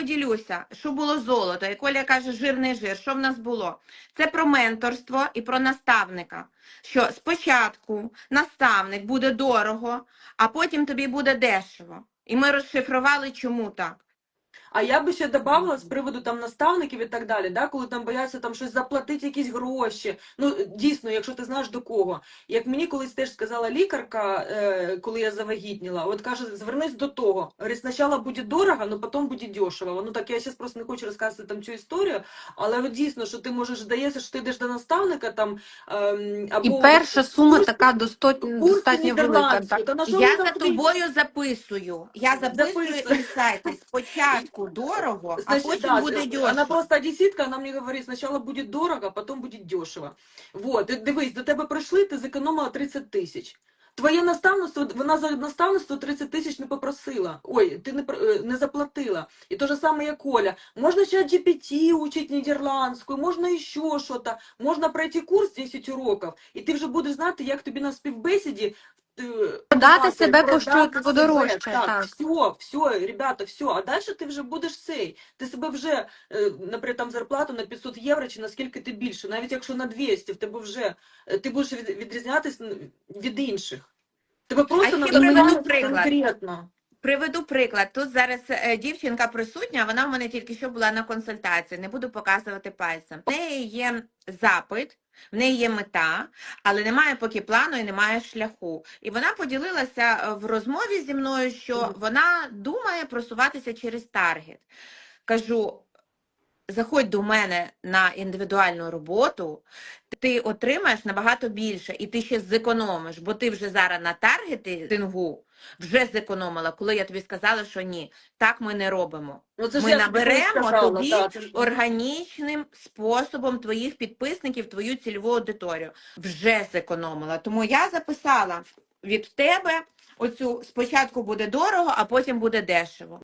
поділюся, що було золото. І Коля каже, жирний жир. Що в нас було? Це про менторство і про наставника. Що спочатку наставник буде дорого, а потім тобі буде дешево. І ми розшифрували, чому так. А я би ще додавала з приводу там наставників і так далі, да, коли там бояться там щось заплатити, якісь гроші. Ну дійсно, якщо ти знаєш до кого. Як мені колись теж сказала лікарка, е, коли я завагітніла, от каже, звернись до того. Говорить, спочатку буде дорого, але потім буде дешево. Ну так я зараз просто не хочу розказувати там цю історію, але от дійсно, що ти можеш здається, що ти йдеш до наставника там ем, або І перша сума курс- така курс достатньо велика. Так. Та Я за тобою записую. Я записую Записуй. інсайти. Спочатку дорого, а Значит, потім да, буде Она дешево. просто одесситка, она мне говорит, сначала будет дорого, а потом будет дешево. Вот, дивись, до тебе прийшли, ти зекономила 30 тисяч. Твоє наставництво, вона за наставництво 30 тисяч не попросила. Ой, ти не, е, не заплатила. І то же саме, як Коля. Можна чат GPT учить нідерландську, можна ще щось, можна пройти курс 10 уроків, і ти вже будеш знати, як тобі на співбесіді Продати себе коштує себе. подорожче, Так, так. все, все, ребята, все. А далі ти вже будеш цей. Ти себе вже, е, наприклад, там зарплату на 500 євро чи наскільки ти більше, навіть якщо на 200, в тебе вже е, ти будеш від- відрізнятись н- від інших. Тебе просто називають конкретно. Приведу приклад. Тут зараз е, дівчинка присутня, вона в мене тільки що була на консультації, не буду показувати пальцем. В неї є запит, в неї є мета, але немає поки плану і немає шляху. І вона поділилася е, в розмові зі мною, що вона думає просуватися через таргет. Кажу. Заходь до мене на індивідуальну роботу, ти отримаєш набагато більше, і ти ще зекономиш, бо ти вже зараз на таргетингу вже зекономила, коли я тобі сказала, що ні, так ми не робимо. Ну, це Ми наберемо сказала, тобі ж- Органічним способом твоїх підписників, твою цільову аудиторію вже зекономила. Тому я записала від тебе оцю спочатку буде дорого, а потім буде дешево.